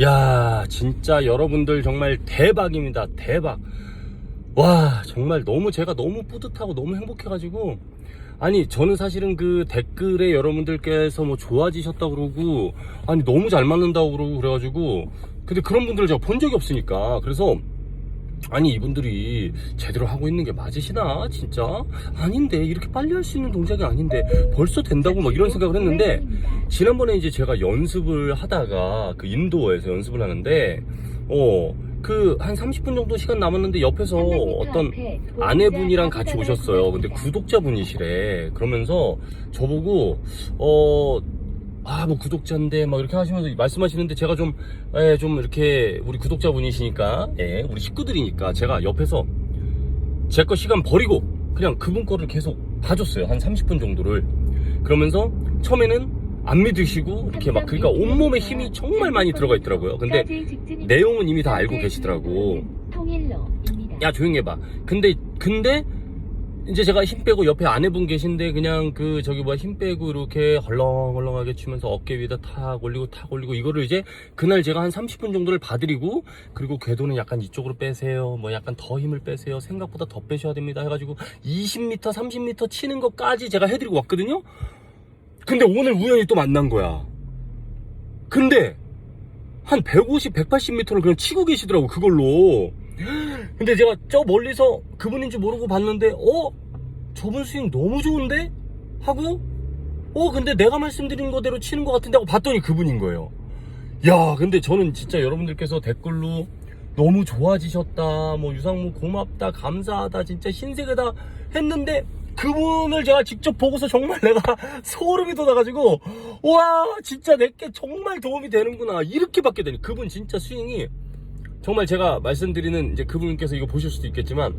야 진짜 여러분들 정말 대박입니다. 대박. 와 정말 너무 제가 너무 뿌듯하고 너무 행복해 가지고. 아니 저는 사실은 그 댓글에 여러분들께서 뭐 좋아지셨다 그러고 아니 너무 잘 맞는다고 그러고 그래가지고. 근데 그런 분들을 제가 본 적이 없으니까. 그래서 아니 이분들이 제대로 하고 있는 게 맞으시나 진짜 아닌데 이렇게 빨리 할 수 있는 동작이 아닌데 벌써 된다고 막 이런 생각을 했는데 지난번에 이제 제가 연습을 하다가 그 인도어에서 연습을 하는데 어그 한 30분 정도 시간 남았는데 옆에서 어떤 아내분이랑 같이 오셨어요. 근데 구독자분이시래. 그러면서 저보고 어. 아, 뭐, 구독자인데, 막, 이렇게 하시면서 말씀하시는데, 제가 좀, 예, 좀, 이렇게, 우리 구독자분이시니까, 예, 우리 식구들이니까, 제가 옆에서, 제 거 시간 버리고, 그냥 그분 거를 계속 봐줬어요. 한 30분 정도를. 그러면서, 처음에는 안 믿으시고, 이렇게 막, 그러니까 온몸에 힘이 정말 많이 들어가 있더라고요. 근데, 내용은 이미 다 알고 계시더라고. 야 조용히 해봐 근데 근데 이제 제가 힘 빼고 옆에 아내분 계신데 그냥 그 저기 뭐야 힘 빼고 이렇게 헐렁헐렁하게 치면서 어깨 위에다 탁 올리고 탁 올리고 이거를 이제 그날 제가 한 30분 정도를 봐드리고 그리고 궤도는 약간 이쪽으로 빼세요. 뭐 약간 더 힘을 빼세요. 생각보다 더 빼셔야 됩니다 해가지고 20m 30m 치는 것까지 제가 해드리고 왔거든요. 근데 오늘 우연히 또 만난 거야. 근데 한 150, 180m를 그냥 치고 계시더라고 그걸로 근데 제가 저 멀리서 그분인 줄 모르고 봤는데 어? 저분 스윙 너무 좋은데? 하고 어 근데 내가 말씀드린 거대로 치는 것 같은데 하고 봤더니 그분인 거예요 야 근데 저는 진짜 여러분들께서 댓글로 너무 좋아지셨다 뭐 유상무 고맙다 감사하다 진짜 신세계다 했는데 그분을 제가 직접 보고서 정말 내가 소름이 돋아가지고 와 진짜 내게 정말 도움이 되는구나 이렇게 받게 되니 그분 진짜 스윙이 정말 제가 말씀드리는 이제 그분께서 이거 보실 수도 있겠지만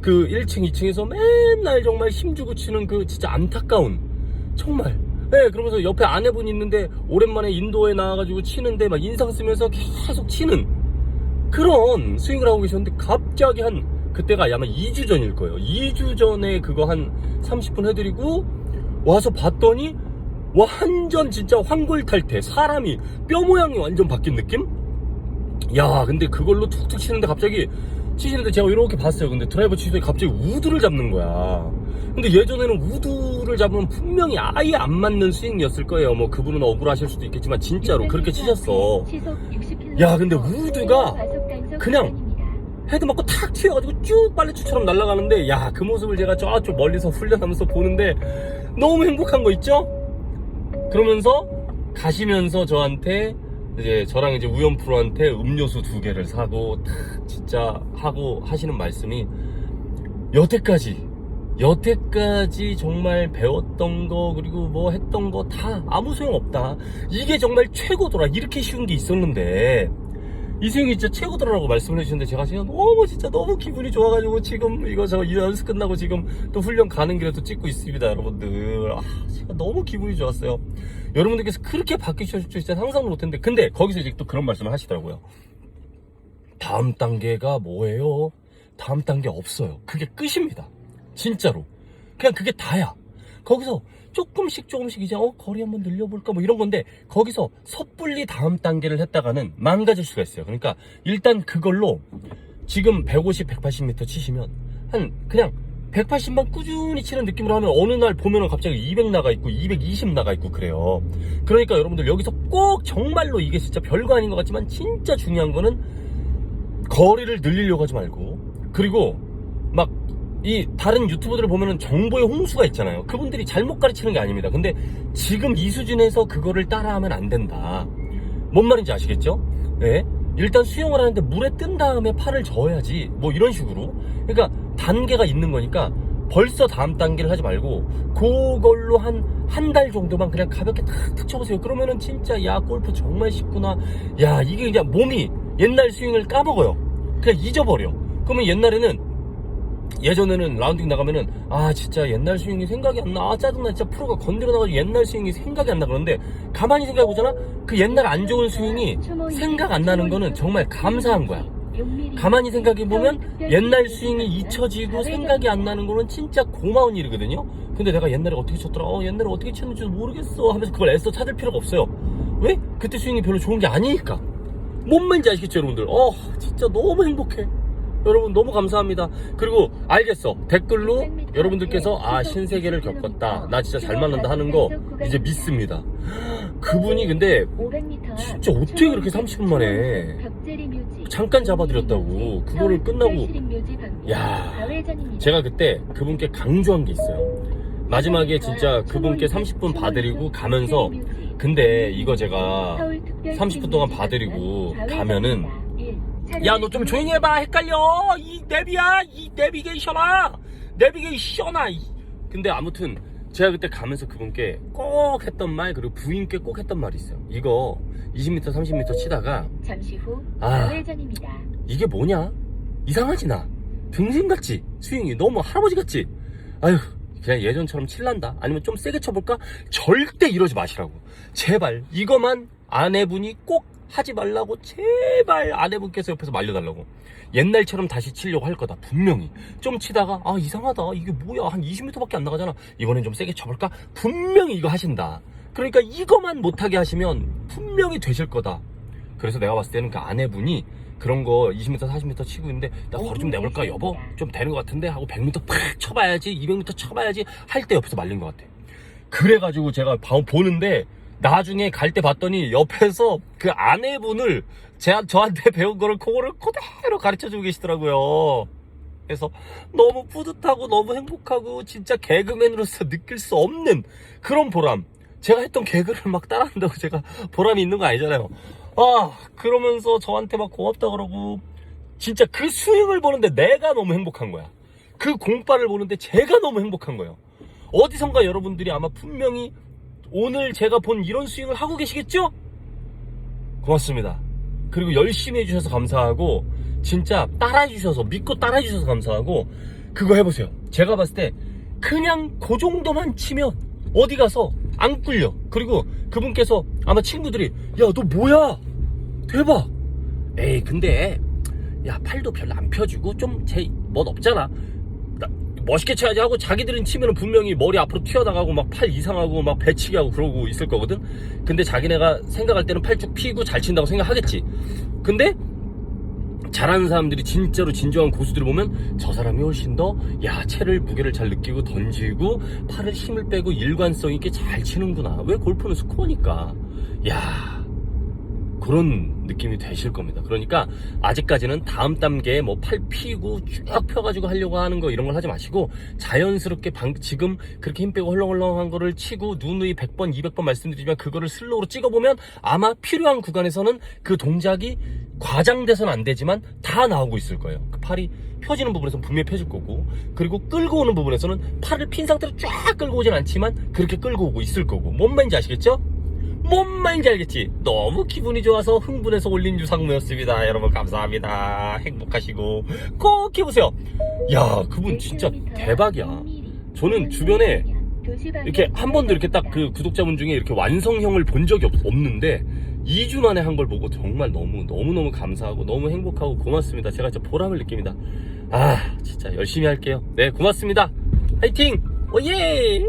그 1층, 2층에서 맨날 정말 힘주고 치는 그 진짜 안타까운 정말 네, 그러면서 옆에 아내분이 있는데 오랜만에 인도에 나와가지고 치는데 막 인상 쓰면서 계속 치는 그런 스윙을 하고 계셨는데 갑자기 한 그때가 아마 2주 전일 거예요. 2주 전에 그거 한 30분 해드리고 와서 봤더니 완전 진짜 황골탈태 사람이 뼈 모양이 완전 바뀐 느낌? 야 근데 그걸로 툭툭 치는데 갑자기 치시는데 제가 이렇게 봤어요. 근데 드라이버 치더니 갑자기 우드를 잡는 거야. 근데 예전에는 우드를 잡으면 분명히 아예 안 맞는 스윙이었을 거예요. 뭐 그분은 억울하실 수도 있겠지만 진짜로 그렇게 치셨어. 야, 근데 우드가 그냥 헤드 맞고 탁 튀어가지고 쭉 빨래추처럼 날아가는데 야 그 모습을 제가 저쪽 멀리서 훈련하면서 보는데 너무 행복한 거 있죠? 그러면서 가시면서 저한테 이제 저랑 이제 우연 프로한테 음료수 두 개를 사고 탁 진짜 하고 하시는 말씀이 여태까지 여태까지 정말 배웠던 거 그리고 뭐 했던 거 다 아무 소용 없다. 이게 정말 최고더라. 이렇게 쉬운 게 있었는데. 이 스윙이 진짜 최고더라고 말씀을 해주셨는데 제가 지금 너무 진짜 너무 기분이 좋아가지고 지금 이거 저 연습 끝나고 지금 또 훈련 가는 길에 또 찍고 있습니다 여러분들. 아 제가 너무 기분이 좋았어요 여러분들께서 그렇게 바뀌실 줄 진짜 상상도 못했는데 근데 거기서 이제 또 그런 말씀을 하시더라고요. 다음 단계가 뭐예요? 다음 단계 없어요. 그게 끝입니다. 진짜로. 그냥 그게 다야. 거기서 조금씩 조금씩 이제 어 거리 한번 늘려볼까? 뭐 이런 건데 거기서 섣불리 다음 단계를 했다가는 망가질 수가 있어요. 그러니까 일단 그걸로 지금 150, 180m 치시면 한 그냥 180만 꾸준히 치는 느낌으로 하면 어느 날 보면은 갑자기 200 나가 있고 220 나가 있고 그래요 그러니까 여러분들 여기서 꼭 정말로 이게 진짜 별거 아닌 것 같지만 진짜 중요한 거는 거리를 늘리려고 하지 말고 그리고 막 이 다른 유튜버들을 보면은 정보의 홍수가 있잖아요. 그분들이 잘못 가르치는 게 아닙니다. 근데 지금 이 수준에서 그거를 따라하면 안 된다. 뭔 말인지 아시겠죠? 예? 일단 수영을 하는데 물에 뜬 다음에 팔을 저어야지. 뭐 이런 식으로. 그러니까 단계가 있는 거니까 벌써 다음 단계를 하지 말고 그걸로 한 한 달 정도만 그냥 가볍게 탁탁 쳐보세요. 그러면은 진짜 야 골프 정말 쉽구나. 야 이게 그냥 몸이 옛날 스윙을 까먹어요. 그냥 잊어버려. 그러면 옛날에는 예전에는 라운딩 나가면은 아 진짜 옛날 스윙이 생각이 안 나. 아 짜증나. 진짜 프로가 건드려 나가지고 옛날 스윙이 생각이 안 나. 그런데 가만히 생각해 보잖아. 그 옛날 안 좋은 스윙이 생각 안 나는 거는 정말 감사한 거야. 가만히 생각해 보면 옛날 스윙이 잊혀지고 생각이 안 나는 거는 진짜 고마운 일이거든요. 근데 내가 옛날에 어떻게 쳤더라? 어, 옛날에 어떻게 쳤는지 모르겠어. 하면서 그걸 애써 찾을 필요가 없어요. 왜? 그때 스윙이 별로 좋은 게 아니니까. 뭔 말인지 아시겠죠 여러분들 어 진짜 너무 행복해 여러분 너무 감사합니다 그리고 알겠어 댓글로 여러분들께서 아 신세계를 겪었다 나 진짜 잘 만난다 하는 거 이제 믿습니다 그분이 근데 500m 진짜 어떻게 그렇게 30분 만에 잠깐 잡아드렸다고 그거를 끝나고 야 제가 그때 그분께 강조한 게 있어요. 마지막에 진짜 그분께 30분 봐드리고 가면서 근데 이거 제가 30분 동안 봐드리고 가면은 야 너 좀 조용히 해봐. 헷갈려. 이 내비야. 이 내비게이션아. 내비게이션아 이. 근데 아무튼 제가 그때 가면서 그분께 꼭 했던 말 그리고 부인께 꼭 했던 말이 있어요. 이거 20m 30m 치다가 잠시 후 아. 좌회전입니다. 이게 뭐냐? 이상하지 나. 등신 같지? 스윙이 너무 할아버지 같지? 아휴 그냥 예전처럼 칠란다? 아니면 좀 세게 쳐볼까? 절대 이러지 마시라고. 제발 이거만 아내분이 꼭 하지 말라고 제발 아내분께서 옆에서 말려달라고. 옛날처럼 다시 치려고 할 거다 분명히. 좀 치다가 아 이상하다. 이게 뭐야? 한 20m밖에 안 나가잖아. 이번엔 좀 세게 쳐볼까? 분명히 이거 하신다. 그러니까 이거만 못하게 하시면 분명히 되실 거다. 그래서 내가 봤을 때는 그 아내분이 그런 거 20m 40m 치고 있는데 나 거리 좀 내볼까? 여보? 좀 되는 것 같은데? 하고 100m 팍 쳐봐야지 200m 쳐봐야지 할 때 옆에서 말린 것 같아. 그래가지고 제가 봐- 보는데 나중에 갈 때 봤더니 옆에서 그 아내분을 제, 저한테 배운 거를 그거를 그대로 가르쳐 주고 계시더라고요. 그래서 너무 뿌듯하고 너무 행복하고 진짜 개그맨으로서 느낄 수 없는 그런 보람. 제가 했던 개그를 막 따라한다고 제가 보람이 있는 거 아니잖아요. 아 그러면서 저한테 막 고맙다 그러고 진짜 그 스윙을 보는데 내가 너무 행복한 거야. 그 공빠를 보는데 제가 너무 행복한 거예요. 어디선가 여러분들이 아마 분명히 오늘 제가 본 이런 스윙을 하고 계시겠죠? 고맙습니다. 그리고 열심히 해주셔서 감사하고 진짜 따라해주셔서 믿고 따라해주셔서 감사하고 그거 해보세요. 제가 봤을 때 그냥 그 정도만 치면 어디 가서 안 꿀려. 그리고 그분께서 아마 친구들이 야 너 뭐야? 대박. 에이 근데 야 팔도 별로 안 펴지고 좀 제 멋 없잖아. 나 멋있게 쳐야지 하고 자기들은 치면은 분명히 머리 앞으로 튀어나가고 막 팔 이상하고 막 배치기 하고 그러고 있을 거거든. 근데 자기네가 생각할 때는 팔 쭉 피고 잘 친다고 생각하겠지. 근데 잘하는 사람들이 진짜로 진정한 고수들을 보면 저 사람이 훨씬 더 야 채를 무게를 잘 느끼고 던지고 팔을 힘을 빼고 일관성 있게 잘 치는구나. 왜 골프는 스코어니까. 야 그런 느낌이 되실 겁니다 그러니까 아직까지는 다음 단계에 뭐 팔 피고 쭉 펴가지고 하려고 하는 거 이런 걸 하지 마시고 자연스럽게 방, 지금 그렇게 힘 빼고 헐렁헐렁한 거를 치고 누누이 100번 200번 말씀드리지만 그거를 슬로우로 찍어보면 아마 필요한 구간에서는 그 동작이 과장돼서는 안 되지만 다 나오고 있을 거예요 그 팔이 펴지는 부분에서는 분명히 펴질 거고 그리고 끌고 오는 부분에서는 팔을 핀 상태로 쫙 끌고 오진 않지만 그렇게 끌고 오고 있을 거고 뭔 말인지 아시겠죠? 뭔 말인지 알겠지? 너무 기분이 좋아서 흥분해서 올린 유상무였습니다. 여러분 감사합니다. 행복하시고 꼭 해보세요. 야 그분 진짜 대박이야. 저는 주변에 이렇게 한 번도 이렇게 딱 그 구독자분 중에 이렇게 완성형을 본 적이 없, 없는데 2주 만에 한 걸 보고 정말 너무 너무 너무 감사하고 너무 행복하고 고맙습니다. 제가 진짜 보람을 느낍니다. 아 진짜 열심히 할게요. 네 고맙습니다. 화이팅! 오예!